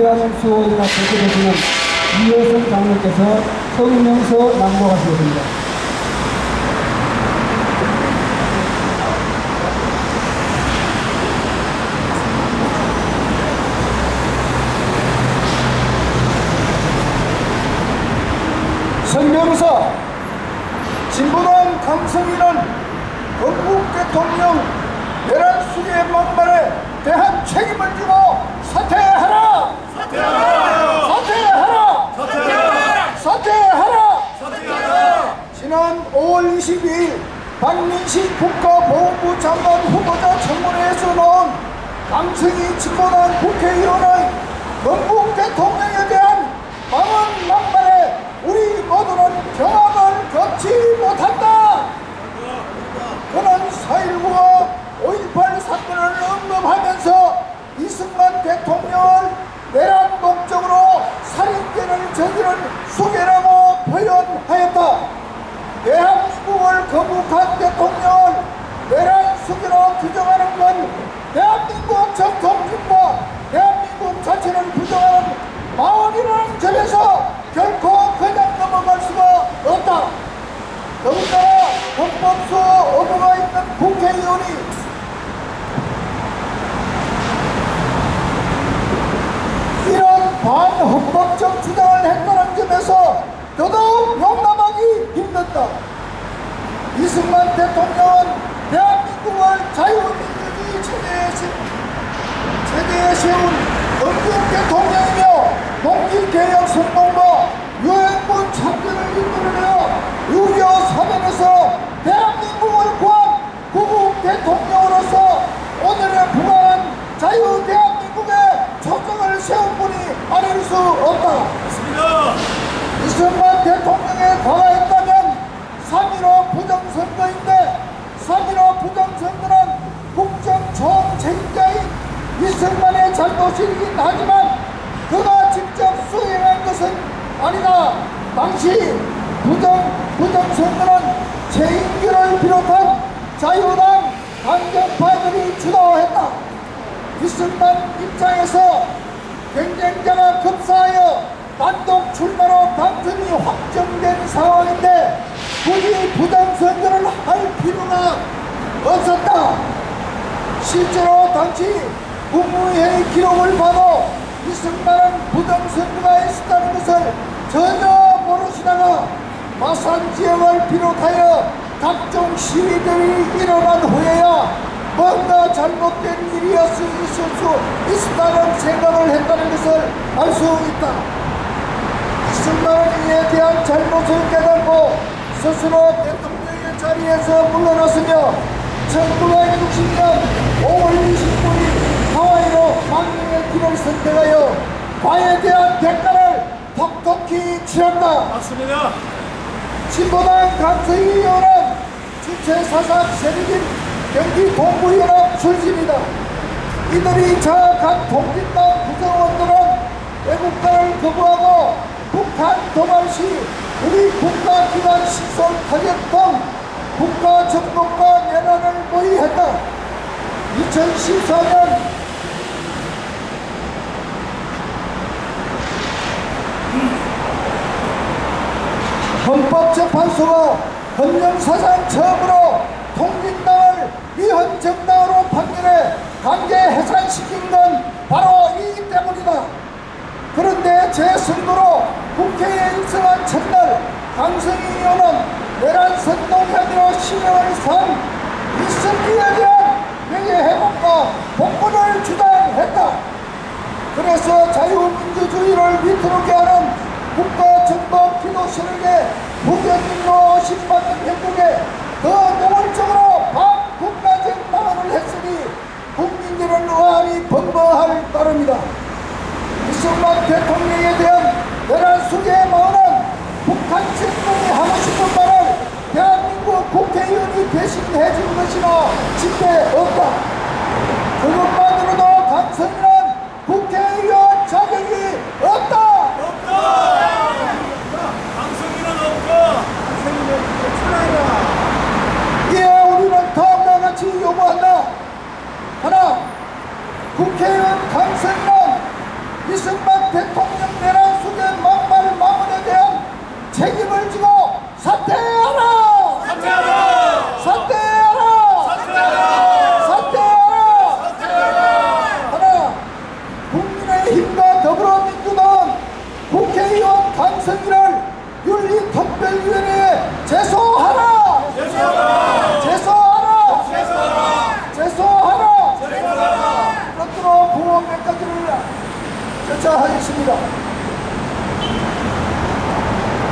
수호이나 대표되시는 이효선 장로께서 성명서 낭독하시겠습니다. 성명서 진보당 강성희는 건국 대통령 내란 수의 막말에 대한 책임을 지고 사퇴하라! 사퇴하라! 사퇴하라! 사퇴하라! 사퇴하라! 지난 5월 22일 박민식 국가보훈부 장관 후보자 청문회에서 나온 강성희 진보당 국회의원의 건국 대통령에 대한 망언 막말에 우리 모두는 경악을 겪지 못한다. 그는 4.19와 5.18 사건을 언급하면서 이승만 대통령을 내란 목적으로 살인죄를 저지른 수괴라고 표현하였다. 대한민국을 거북한 대통령을 내란 수괴로 규정하는 건 대한민국 정통심과 대한민국 자체를 부정하는 마원이라는 점에서 결코 그냥 넘어갈 수가 없다. 더군다나 헌법소 업무가 있는 국회의원이 반헌법적 주장을 했다는 점에서 더더욱 힘들다. 이승만 대통령은 대한민국을 자유민주주의 체제에 세운 건국 대통령이며 농기개혁 성공과 유엔군 참전을 이끌어내어 유교 사면에서 대한민국을 구한 구국 대통령으로서 오늘의 부강한 자유 대한민국의 초정을 세운 분이 아닐 수 없다. 이승만 대통령에 과거했다면 3.15 부정선거인데 3.15 부정선거는 국정총 책임자인 이승만의 잘못이긴 하지만 그가 직접 수행한 것은 아니다. 당시 부정, 부정선거는 최인규를 비롯한 자유당 강경파들이 주도했다. 이승만 입장에서 경쟁자가 급사하여 단독 출마로 당선이 확정된 상황인데 굳이 부정선거를 할 필요가 없었다. 실제로 당시 국무회의 기록을 봐도 이승만은 부정선거가 있었다는 것을 전혀 모르시다가 마산 지역을 비롯하여 각종 시위들이 일어난 후에야 뭔가 잘못된 일이었을 있을 수 있다는 생각을 했다는 것을 알 수 있다. 이승만은 이에 대한 잘못을 깨닫고 스스로 대통령의 자리에서 물러났으며 1960년 5월 29일 망명의 길을 선택하여 과에 대한 대가를 톡톡히 치렀다. 맞습니다. 진보당 강서희 의원은 주체 사상 세력인 경기 동부연합 출신이다. 이들이 자각 독립당 구성원들은 외국가를 거부하고 북한 도발 시 우리 국가기관 시설 타격 등 국가 정복과 내란을 모의했다. 2014년 헌법재판소가 헌정사상 처음으로 통진당을 위헌정당으로 판결해 강제 해산시킨 건 바로 이기 때문이다. 그런데 제 선거로 국회에 입성한 첫날 강성희 의원은 내란 선동 혐의로 실형을 산 이승기에 대한 명예회복과 복권을 주장했다. 그래서 자유민주주의를 위태롭게 하는 국가 정법 기도 세력의 무견인로 심받는 행동에 더 노골적으로 반국가적 방어를 했으니 국민들은 의아함이 번번할 따릅니다. 이승만 대통령에 대한 내란 수계의 마음은 북한 정권이 하고 싶은 말을 대한민국 준 것이나 집에 없다. 그것만으로도 강성이는 국회의원 자격이 없다. 같이 요구한다. 하나, 국회의원 강성이는 이승만 대통령 내란 수계 막말 마문에 대한 책임